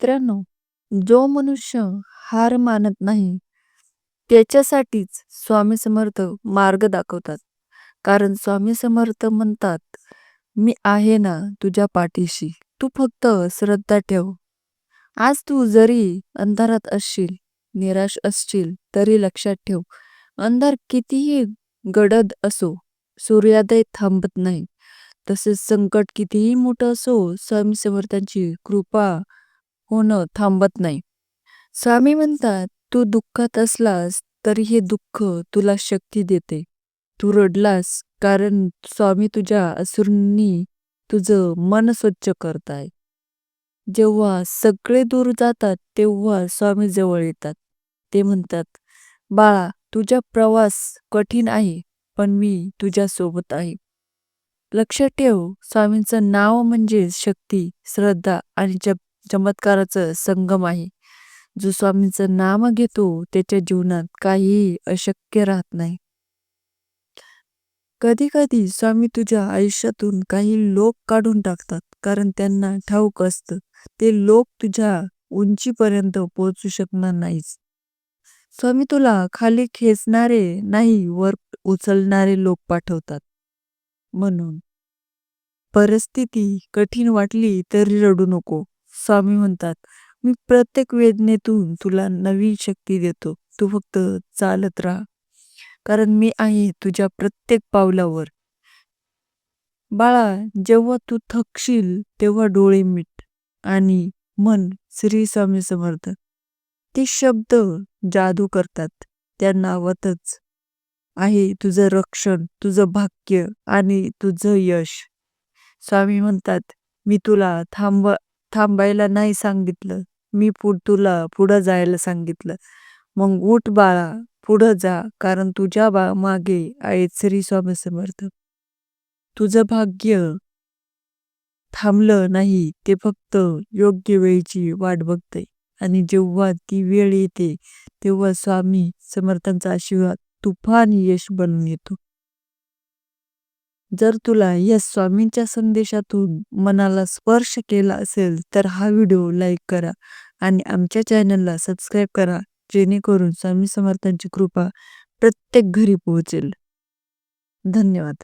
मित्रांनो जो मनुष्य हार मानत नाही त्याच्यासाठीच स्वामी समर्थ मार्ग दाखवतात. कारण स्वामी समर्थ म्हणतात मी आहे ना तुझ्या पाठीशी. तू फक्त श्रद्धा ठेव. आज तू जरी अंधारात असशील निराश असशील तरी लक्षात ठेव. अंधार कितीही गडद असो सूर्योदय थांबत नाही. तसेच संकट कितीही मोठं असो स्वामी समर्थांची कृपा होणं थांबत नाही. स्वामी म्हणतात तू दुःखात असलास तरी हे दुःख तुला शक्ती देते. तू रडलास कारण स्वामी तुझ्या असुरांनी तुझं मन स्वच्छ करताय. जेव्हा सगळे दूर जातात तेव्हा स्वामी जवळ येतात. ते म्हणतात बाळा तुझा प्रवास कठीण आहे पण मी तुझ्यासोबत आहे. लक्षात ठेव स्वामींचं नाव म्हणजे शक्ती श्रद्धा आणि जप चमत्काराचं संगम आहे. जो स्वामींचं नाम घेतो त्याच्या जीवनात काहीही अशक्य राहत नाही. कधी कधी स्वामी तुझ्या आयुष्यातून काही लोक काढून टाकतात कारण त्यांना ठाऊक असतं. ते लोक तुझ्या उंचीपर्यंत पोहोचू शकणार नाहीच स्वामी तुला खाली खेचणारे नाही वर उचलणारे लोक पाठवतात. म्हणून परिस्थिती कठीण वाटली तरी रडू नको. स्वामी म्हणतात मी प्रत्येक वेदनेतून तुला नवी शक्ती देतो. तू फक्त चालत राहा. कारण मी आहे तुझ्या प्रत्येक पावलावर. बाळा जेव्हा तू थकशील तेव्हा डोळे मिट आणि मन श्री स्वामी समर्थ. ते शब्द जादू करतात. त्या नावातच आहे तुझं रक्षण तुझं भाग्य आणि तुझं यश. स्वामी म्हणतात मी तुला थांब थांबायला नाही सांगितलं. मी पुढ तुला पुढं जायला सांगितलं. मग उठ बाळा पुढं जा कारण तुझ्या बा मागे आहेत श्री स्वामी समर्थ. तुझं भाग्य थांबलं नाही ते फक्त योग्य वेळची वाट बघते आणि जेव्हा ती वेळ येते तेव्हा स्वामी समर्थांचा आशीर्वाद तुफान यश बनून येतो. जर तुला या स्वामींच्या संदेशातून मनाला स्पर्श केला असेल तर हा व्हिडिओ लाईक करा आणि आमच्या चॅनलला सबस्क्राईब करा जेणेकरून स्वामी समर्थांची कृपा प्रत्येक घरी पोहोचेल. धन्यवाद.